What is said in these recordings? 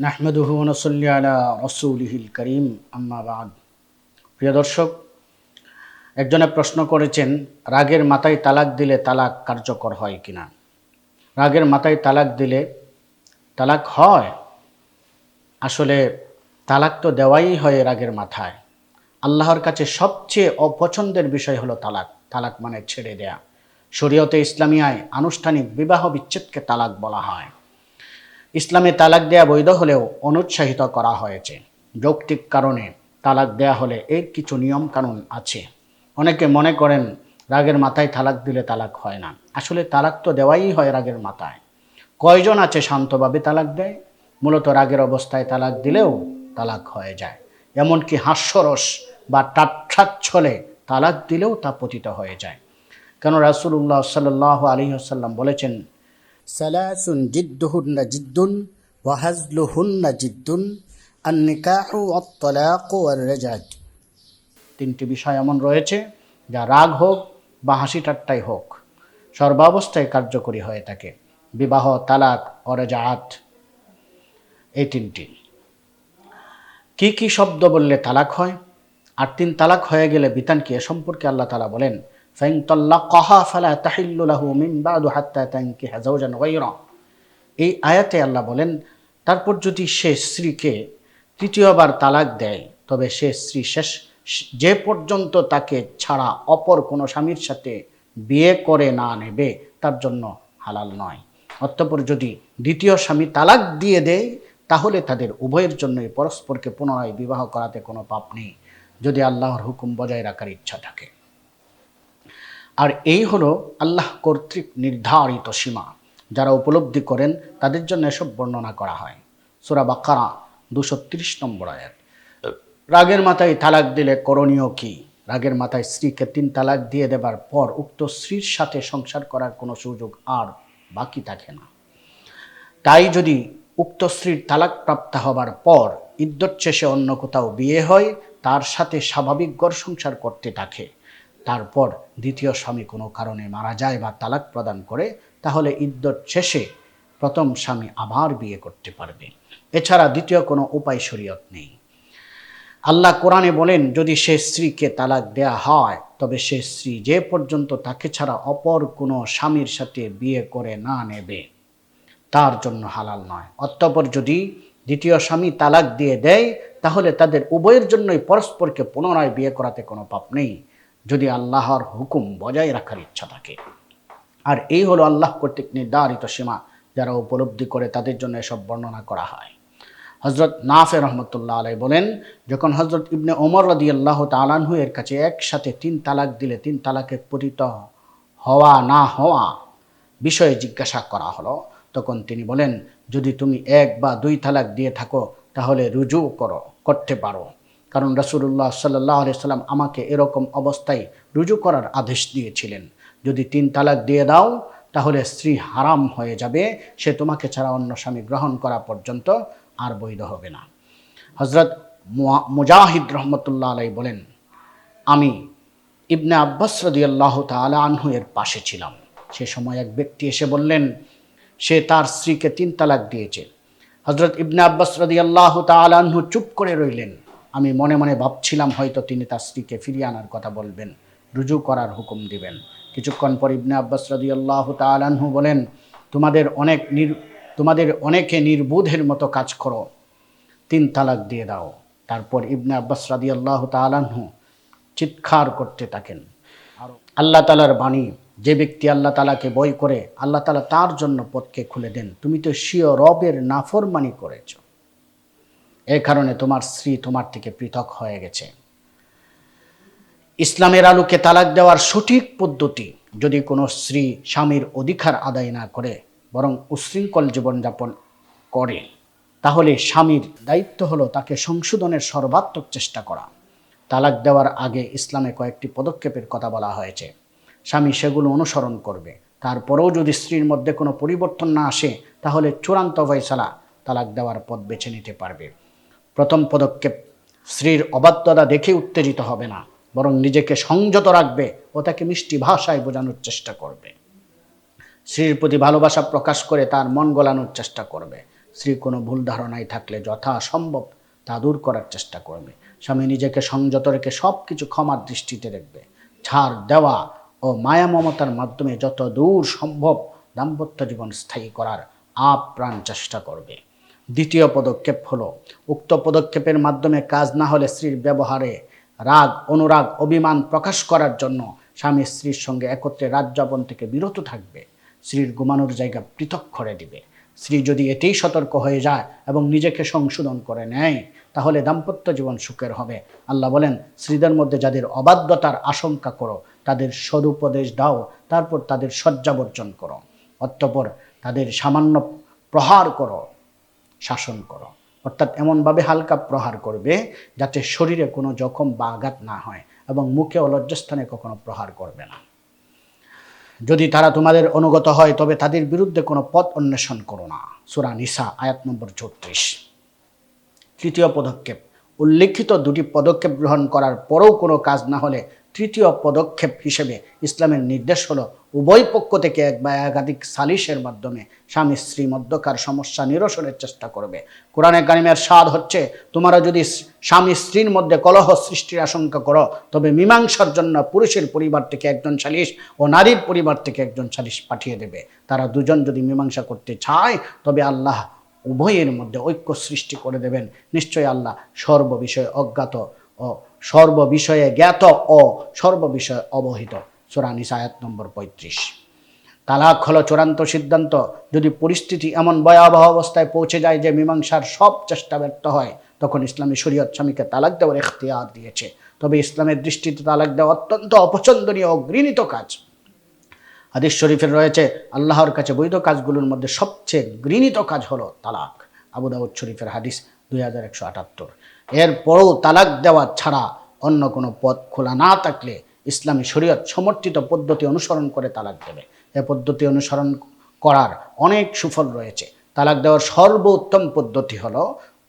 নাহমেদুহু রসুলহিল করিম আম্মাবাদ প্রিয় দর্শক, একজনে প্রশ্ন করেছেন, রাগের মাথায় তালাক দিলে তালাক কার্যকর হয় কিনা? রাগের মাথায় তালাক দিলে তালাক হয়? আসলে তালাক তো দেওয়াই হয় রাগের মাথায়। আল্লাহর কাছে সবচেয়ে অপছন্দের বিষয় হলো তালাক। তালাক মানে ছেড়ে দেয়া। শরীয়তে ইসলামিয়ায় আনুষ্ঠানিক বিবাহ বিচ্ছেদকে তালাক বলা হয়। ইসলামে তালাক দেয়া বৈধ হলেও অনুৎসাহিত করা হয়েছে। যৌক্তিক কারণে তালাক দেয়া হলে এর কিছু নিয়ম কানুন আছে। অনেকে মনে করেন, রাগের মাথায় তালাক দিলে তালাক হয় না। আসলে তালাক তো দেওয়াই হয় রাগের মাথায়। কয়জন আছে শান্তভাবে তালাক দেয়? মূলত রাগের অবস্থায় তালাক দিলেও তালাক হয়ে যায়। এমনকি হাস্যরস বা টাট্টাচ্ছলে তালাক দিলেও তা পতিত হয়ে যায়। কেন রাসুল্লাহ সাল্লাহ আলী আসাল্লাম বলেছেন সালাসুন জিদ্দুহুন্না জিদ্দুন, ওয়াহাজলুহুন্না জিদ্দুন, আন্নিকাহু অত্তলাক রেজাজ তিনটি বিষয় এমন রয়েছে যা রাগ হোক বা হাসি ঠাট্টাই হোক, সর্বাবস্থায় কার্যকরী হয়ে থাকে বিবাহ, তালাক অরেজাত এই তিনটি। কি কি শব্দ বললে তালাক হয়? আর তিন তালাক হয়ে গেলে বিতান কি এ সম্পর্কে আল্লাহ তালা বলেন ফাইন তল্লা কহা ফালা তাহিল্লুলাহু মিন বাদু হাত্তা তানকি হাজাউজান গায়রা। এই আয়াতে আল্লাহ বলেন, তারপর যদি সে স্ত্রীকে তৃতীয়বার তালাক দেয়, তবে সে স্ত্রী শেষ, যে পর্যন্ত তাকে ছাড়া অপর কোনো স্বামীর সাথে বিয়ে করে না নেবে, তার জন্য হালাল নয়। অতঃপর যদি দ্বিতীয় স্বামী তালাক দিয়ে দেয়, তাহলে তাদের উভয়ের জন্যই পরস্পরকে পুনরায় বিবাহ করাতে কোনো পাপ নেই, যদি আল্লাহর হুকুম বজায় রাখার ইচ্ছা থাকে। আর এই হলো আল্লাহ কর্তৃক নির্ধারিত সীমা, যারা উপলব্ধি করেন তাদের জন্য এসব বর্ণনা করা হয়। সুরা বাকারা, দুশো তিরিশ নম্বর আয়াত। রাগের মাথায় তালাক দিলে করণীয় কি? রাগের মাথায় স্ত্রীকে তিন তালাক দিয়ে দেবার পর উক্ত স্ত্রীর সাথে সংসার করার কোনো সুযোগ আর বাকি থাকে না। তাই যদি উক্ত স্ত্রীর তালাক প্রাপ্ত হবার পর ইদ্যত শেষে অন্য কোথাও বিয়ে হয়, তার সাথে স্বাভাবিক গড় সংসার করতে থাকে। তারপর দ্বিতীয় স্বামী কোনো কারণে মারা যায় বা তালাক প্রদান করে, তাহলে ইদ্যত শেষে প্রথম স্বামী আবার বিয়ে করতে পারবে। এছাড়া দ্বিতীয় কোনো উপায় শরীয়ত নেই। আল্লাহ কোরআনে বলেন, যদি সে স্ত্রীকে তালাক দেয়া হয়, তবে সে স্ত্রী যে পর্যন্ত তাকে ছাড়া অপর কোনো স্বামীর সাথে বিয়ে করে না নেবে, তার জন্য হালাল নয়। অতঃপর যদি দ্বিতীয় স্বামী তালাক দিয়ে দেয়, তাহলে তাদের উভয়ের জন্যই পরস্পরকে পুনরায় বিয়ে করাতে কোনো পাপ নেই। যদি আল্লাহর হুকুম বজায় রাখার ইচ্ছা থাকে। আর এই হলো আল্লাহ কর্তৃক নির্ধারিত সীমা যারা উপলব্ধি করে তাদের জন্য এসব বর্ণনা করা হয়। হজরত নাফে রহমতুল্লাহ আলাই বলেন, যখন হজরত ইবনে ওমর রদি আল্লাহ তালানহু এর কাছে একসাথে তিন তালাক দিলে, তিন তালাকে পতিত হওয়া না হওয়া বিষয়ে জিজ্ঞাসা করা হলো, তখন তিনি বলেন, যদি তুমি এক বা দুই তালাক দিয়ে থাকো, তাহলে রুজু করো, করতে পারো। কারণ রসুল্লাহ সাল্লাহ সাল্লাম আমাকে এরকম অবস্থায় রুজু করার আদেশ দিয়েছিলেন। যদি তিন তালাক দিয়ে দাও, তাহলে স্ত্রী হারাম হয়ে যাবে, সে তোমাকে ছাড়া অন্য স্বামী গ্রহণ করা পর্যন্ত আর বৈধ হবে না। হজরত মুজাহিদ রহমতুল্লাহ আলাই বলেন, আমি ইবনে আব্বাস রদি আল্লাহ তালা আনহু এর পাশে ছিলাম। সে সময় এক ব্যক্তি এসে বললেন, সে তার স্ত্রীকে তিন তালাক দিয়েছে। হজরত ইবনে আব্বাস রদি আল্লাহ আনহু চুপ করে রইলেন। আমি মনে মনে ভাবছিলাম হয়তো তিনি তার স্ত্রীকে ফিরিয়ে আনার কথা বলবেন, রুজু করার হুকুম দিবেন। কিছুক্ষণ পর ইবনে আব্বাস রদি আল্লাহ তালাহু বলেন, তোমাদের অনেক নির, তোমাদের অনেকে নির্বোধের মতো কাজ করো। তিন তালাক দিয়ে দাও। তারপর ইবনে আব্বাস রাদি আল্লাহ তালাহু চিৎকার করতে থাকেন। আল্লাহ তালার বাণী, যে ব্যক্তি আল্লাহ তালাকে বই করে, আল্লাহ তালা তার জন্য পথকে খুলে দেন। তুমি তো স্বীয় রবের নাফরমানি করেছ। এ কারণে তোমার স্ত্রী তোমার থেকে পৃথক হয়ে গেছে। ইসলামের আলোকে তালাক দেওয়ার সঠিক পদ্ধতি যদি কোনো স্ত্রী স্বামীর অধিকার আদায় না করে, বরং উশৃঙ্খল জীবনযাপন করে, তাহলে স্বামীর দায়িত্ব হলো তাকে সংশোধনের সর্বাত্মক চেষ্টা করা। তালাক দেওয়ার আগে ইসলামে কয়েকটি পদক্ষেপের কথা বলা হয়েছে। স্বামী সেগুলো অনুসরণ করবে। তারপরেও যদি স্ত্রীর মধ্যে কোনো পরিবর্তন না আসে, তাহলে চূড়ান্ত ফয়সালা তালাক দেওয়ার পথ বেছে নিতে পারবে। প্রথম পদক্ষেপ, স্ত্রীর অবাধ্যতা দেখে উত্তেজিত হবে না, বরং নিজেকে সংযত রাখবে ও তাকে মিষ্টি ভাষায় বোঝানোর চেষ্টা করবে। স্ত্রীর প্রতি ভালোবাসা প্রকাশ করে তার মন গলানোর চেষ্টা করবে। স্ত্রী কোনো ভুল ধারণায় থাকলে যথাসম্ভব তা দূর করার চেষ্টা করবে। স্বামী নিজেকে সংযত রেখে সব কিছু ক্ষমার দৃষ্টিতে দেখবে। ছাড় দেওয়া ও মায়া মমতার মাধ্যমে যত দূর সম্ভব দাম্পত্য জীবন স্থায়ী করার আপ্রাণ চেষ্টা করবে। দ্বিতীয় পদক্ষেপ হলো, উক্ত পদক্ষেপের মাধ্যমে কাজ না হলে স্ত্রীর ব্যবহারে রাগ, অনুরাগ, অভিমান প্রকাশ করার জন্য স্বামী স্ত্রীর সঙ্গে একত্রে রাত যাপন থেকে বিরত থাকবে। স্ত্রীর ঘুমানোর জায়গা পৃথক করে দিবে। স্ত্রী যদি এতেই সতর্ক হয়ে যায় এবং নিজেকে সংশোধন করে নেয়, তাহলে দাম্পত্য জীবন সুখের হবে। আল্লাহ বলেন, স্ত্রীদের মধ্যে যাদের অবাধ্যতার আশঙ্কা করো, তাদের সদুপদেশ দাও, তারপর তাদের শয্যাবর্জন করো। অতঃপর তাদের সামান্য প্রহার করো শাসন করো। অর্থাৎ এমনভাবে হালকা প্রহার করবে যাতে শরীরে কোনো জখম বা আঘাত না হয় এবং মুখে ও লজ্জাস্থানে কখনো প্রহার করবে না। যদি তারা তোমাদের অনুগত হয়, তবে তাদের বিরুদ্ধে কোনো পথ অন্বেষণ করো না। সুরা নিসা, আয়াত নম্বর চৌত্রিশ তৃতীয় পদক্ষেপ, উল্লিখিত দুটি পদক্ষেপ গ্রহণ করার পরেও কোনো কাজ না হলে তৃতীয় পদক্ষেপ হিসেবে ইসলামের নির্দেশ হলো উভয় পক্ষ থেকে এক বা একাধিক সালিশের মাধ্যমে স্বামী স্ত্রী মধ্যকার সমস্যা নিরসনের চেষ্টা করবে। কোরআনে কারিমের স্বাদ হচ্ছে, তোমরা যদি স্বামী স্ত্রীর মধ্যে কলহ সৃষ্টির আশঙ্কা করো, তবে মীমাংসার জন্য পুরুষের পরিবার থেকে একজন সালিশ ও নারীর পরিবার থেকে একজন সালিশ পাঠিয়ে দেবে। তারা দুজন যদি মীমাংসা করতে চায়, তবে আল্লাহ উভয়ের মধ্যে ঐক্য সৃষ্টি করে দেবেন। নিশ্চয়ই আল্লাহ সর্ববিষয়ে অজ্ঞাত ও সর্ববিষয়ে জ্ঞাত ও সর্ববিষয়ে অবহিত। চোরানিস আয়াত নম্বর পঁয়ত্রিশ। তালাক হলো চূড়ান্ত সিদ্ধান্ত। যদি পরিস্থিতি এমন ভয়াবহ অবস্থায় পৌঁছে যায় যে মীমাংসার সব চেষ্টা ব্যর্থ হয়, তখন ইসলামী শরীয়ত স্বামীকে তালাক দেওয়ার এখতিয়ার দিয়েছে। তবে ইসলামের দৃষ্টিতে তালাক দেওয়া অত্যন্ত অপছন্দনীয় ও ঘৃণিত কাজ। হাদিস শরীফের রয়েছে, আল্লাহর কাছে বৈধ কাজগুলোর মধ্যে সবচেয়ে ঘৃণিত কাজ হলো তালাক। আবু দাউদ শরীফের হাদিস দুই হাজার একশো আটাত্তর। এরপরও তালাক দেওয়া ছাড়া অন্য কোনো পথ খোলা না থাকলে ইসলামী শরীয়ত সমর্থিত পদ্ধতি অনুসরণ করে তালাক দেবে। এ পদ্ধতি অনুসরণ করার অনেক সুফল রয়েছে। তালাক দেওয়ার সর্বোত্তম পদ্ধতি হলো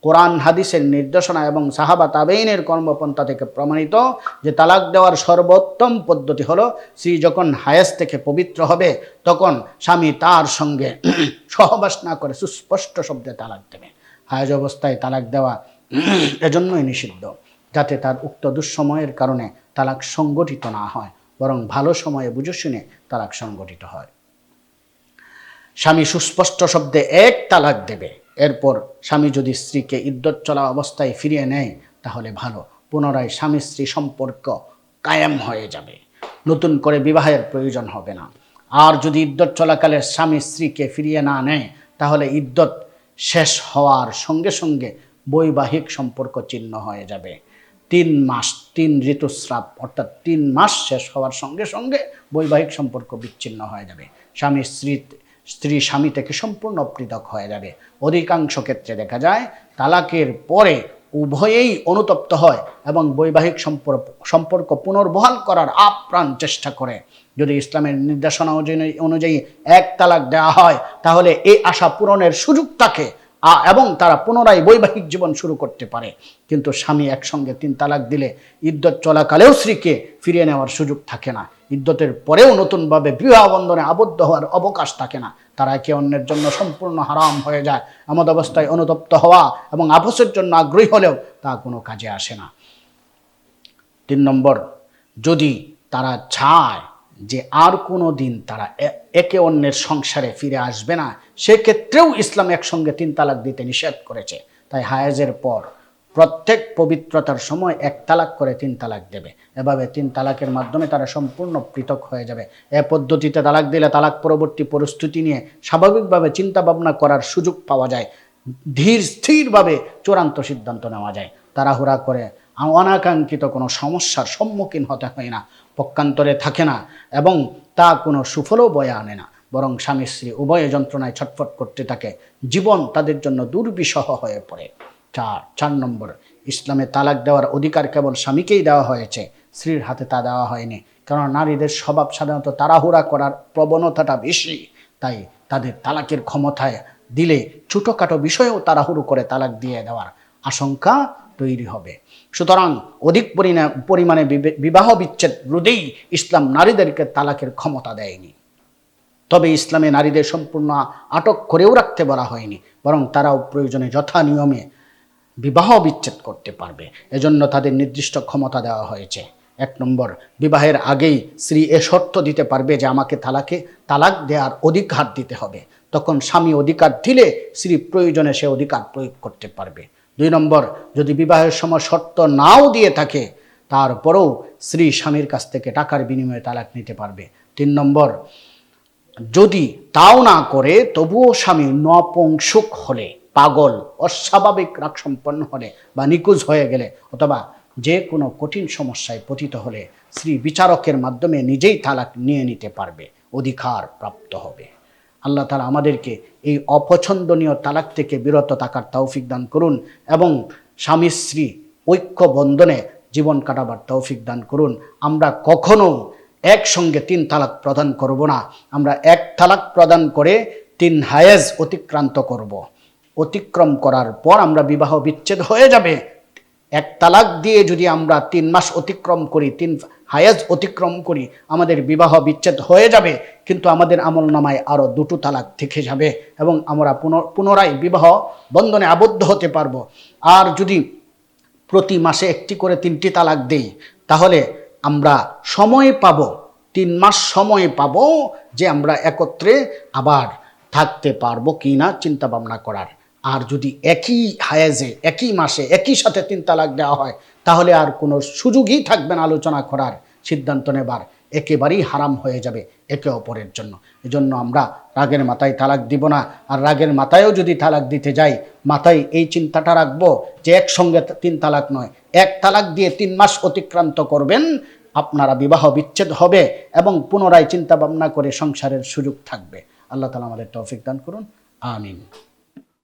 কোরআন, হাদিসের নির্দেশনা এবং সাহাবা তাবেইনের কর্মপন্থা থেকে প্রমাণিত যে তালাক দেওয়ার সর্বোত্তম পদ্ধতি হলো স্ত্রী যখন হায়েস থেকে পবিত্র হবে, তখন স্বামী তার সঙ্গে সহবাস না করে সুস্পষ্ট শব্দে তালাক দেবে। হায়াজ অবস্থায় তালাক দেওয়া এজন্যই নিষিদ্ধ, যাতে তার উক্ত দুঃসময়ের কারণে তালাক সংগঠিত না হয়, বরং ভালো সময়ে বুঝে শুনে তালাক সংগঠিত হয়। স্বামী সুস্পষ্ট শব্দে এক তালাক দেবে। এরপর স্বামী যদি স্ত্রীকে ইদ্যত চলা অবস্থায় ফিরিয়ে নেয়, তাহলে ভালো। পুনরায় স্বামী স্ত্রী সম্পর্ক কায়েম হয়ে যাবে। নতুন করে বিবাহের প্রয়োজন হবে না। আর যদি ইদ্যত চলাকালে স্বামী স্ত্রীকে ফিরিয়ে না নেয়, তাহলে ইদ্যত শেষ হওয়ার সঙ্গে সঙ্গে বৈবাহিক সম্পর্ক চিহ্ন হয়ে যাবে। তিন মাস, তিন ঋতুস্রাব, অর্থাৎ তিন মাস শেষ হওয়ার সঙ্গে সঙ্গে বৈবাহিক সম্পর্ক বিচ্ছিন্ন হয়ে যাবে। স্বামী, স্ত্রী স্ত্রী, স্বামী থেকে সম্পূর্ণ পৃথক হয়ে যাবে। অধিকাংশ ক্ষেত্রে দেখা যায়, তালাকের পরে উভয়েই অনুতপ্ত হয় এবং বৈবাহিক সম্পর্ক সম্পর্ক পুনর্বহাল করার আপ্রাণ চেষ্টা করে। যদি ইসলামের নির্দেশনা অনুযায়ী অনুযায়ী এক তালাক দেওয়া হয়, তাহলে এই আশা পূরণের সুযোগ থাকে। এবং তারা পুনরায় বৈবাহিক জীবন শুরু করতে পারে। কিন্তু স্বামী একসঙ্গে তিন তালাক দিলে ইদ্যত চলাকালেও স্ত্রীকে ফিরিয়ে নেওয়ার সুযোগ থাকে না। ইদ্যতের পরেও নতুনভাবে বিবাহ বন্ধনে আবদ্ধ হওয়ার অবকাশ থাকে না। তারা একে অন্যের জন্য সম্পূর্ণ হারাম হয়ে যায়। এমন অবস্থায় অনুতপ্ত হওয়া এবং আপোষের জন্য আগ্রহী হলেও তা কোনো কাজে আসে না। তিন নম্বর, যদি তারা চায় যে আর কোনো দিন তারা একে অন্যের সংসারে ফিরে আসবে না। সেক্ষেত্রেও ইসলাম একসঙ্গে তিন তালাক দিতে নিষেধ করেছে। তাই হায়াজের পর প্রত্যেক পবিত্রতার সময় এক তালাক করে তিন তালাক দেবে। এভাবে তিন তালাকের মাধ্যমে তারা সম্পূর্ণ পৃথক হয়ে যাবে। এ পদ্ধতিতে তালাক দিলে তালাক পরবর্তী পরিস্থিতি নিয়ে স্বাভাবিকভাবে চিন্তা ভাবনা করার সুযোগ পাওয়া যায়। ধীর, স্থিরভাবে চূড়ান্ত সিদ্ধান্ত নেওয়া যায়। তাড়াহুড়া করে অনাকাঙ্ক্ষিত কোনো সমস্যার সম্মুখীন হতে হয় না। পক্ষান্তরে থাকে না এবং তা কোনো সুফলও বয়ে আনে না। বরং স্বামী স্ত্রী উভয় যন্ত্রণায় ছটফট করতে থাকে। জীবন তাদের জন্য দুর্বিষহ হয়ে পড়ে। চার চার নম্বর, ইসলামে তালাক দেওয়ার অধিকার কেবল স্বামীকেই দেওয়া হয়েছে। স্ত্রীর হাতে তা দেওয়া হয়নি। কারণ নারীদের স্বভাব সাধারণত তাড়াহুড়া করার প্রবণতাটা বেশি। তাই তাদের তালাকের ক্ষমতায় দিলে ছোটোখাটো বিষয়েও তাড়াহুড়ো করে তালাক দিয়ে দেওয়ার আশঙ্কা তৈরি হবে। সুতরাং অধিক পরিমাণে বিবে- বিবাহ বিচ্ছেদ রোধেই ইসলাম নারীদেরকে তালাকের ক্ষমতা দেয়নি। তবে ইসলামে নারীদের সম্পূর্ণ আটক করেও রাখতে বলা হয়নি, বরং তারাও প্রয়োজনে যথা নিয়মে বিবাহ বিচ্ছেদ করতে পারবে। এজন্য তাদের নির্দিষ্ট ক্ষমতা দেওয়া হয়েছে। এক নম্বর, বিবাহের আগেই স্ত্রী এ শর্ত দিতে পারবে যে আমাকে তালাকে, তালাক দেওয়ার অধিকার দিতে হবে। তখন স্বামী অধিকার দিলে স্ত্রী প্রয়োজনে সে অধিকার প্রয়োগ করতে পারবে। দুই নম্বর, যদি বিবাহের সময় শর্ত নাও দিয়ে থাকে, তারপরেও স্ত্রী স্বামীর কাছ থেকে টাকার বিনিময়ে তালাক নিতে পারবে। তিন নম্বর, যদি তাও না করে, তবুও স্বামী নপুংসুক হলে, পাগল, অস্বাভাবিক রাগ সম্পন্ন হলে বা নিখোঁজ হয়ে গেলে অথবা যে কোনো কঠিন সমস্যায় পতিত হলে, স্ত্রী বিচারকের মাধ্যমে নিজেই তালাক নিয়ে নিতে পারবে, অধিকার প্রাপ্ত হবে। আল্লাহ তালা আমাদেরকে এই অপছন্দনীয় তালাক থেকে বিরত থাকার তৌফিক দান করুন এবং স্বামী, স্ত্রী ঐক্য বন্ধনে জীবন কাটাবার তৌফিক দান করুন। আমরা কখনো একসঙ্গে তিন তালাক প্রদান করব না। আমরা এক তালাক প্রদান করে তিন হায়েজ অতিক্রান্ত করব। অতিক্রম করার পর আমরা বিবাহ বিচ্ছেদ হয়ে যাবে। এক তালাক দিয়ে যদি আমরা তিন মাস অতিক্রম করি, তিন হায়াজ অতিক্রম করি, আমাদের বিবাহ বিচ্ছেদ হয়ে যাবে, কিন্তু আমাদের আমল নামায় আরও দুটো তালাক থেকে যাবে এবং আমরা পুনর- পুনরায় বিবাহ বন্ধনে আবদ্ধ হতে পারব। আর যদি প্রতি মাসে একটি করে তিনটি তালাক দেই, তাহলে আমরা সময় পাব, তিন মাস সময় পাব যে আমরা একত্রে আবার থাকতে পারব কি না চিন্তা ভাবনা করার। আর যদি একই হায়াজে, একই মাসে, একই সাথে তিন তালাক দেওয়া হয়, তাহলে আর কোনো সুযোগই থাকবে না আলোচনা করার। সিদ্ধান্ত নেবার একেবারেই হারাম হয়ে যাবে একে অপরের জন্য। এজন্য আমরা রাগের মাথায় তালাক দিব না। আর রাগের মাথায়ও যদি তালাক দিতে যাই, মাথায় এই চিন্তাটা রাখব যে একসঙ্গে তিন তালাক নয়, এক তালাক দিয়ে তিন মাস অতিক্রান্ত করবেন, আপনারা বিবাহ বিচ্ছেদ হবে এবং পুনরায় চিন্তা ভাবনা করে সংসারের সুযোগ থাকবে। আল্লাহ তালা আমাদের তৌফিক দান করুন। আমিন।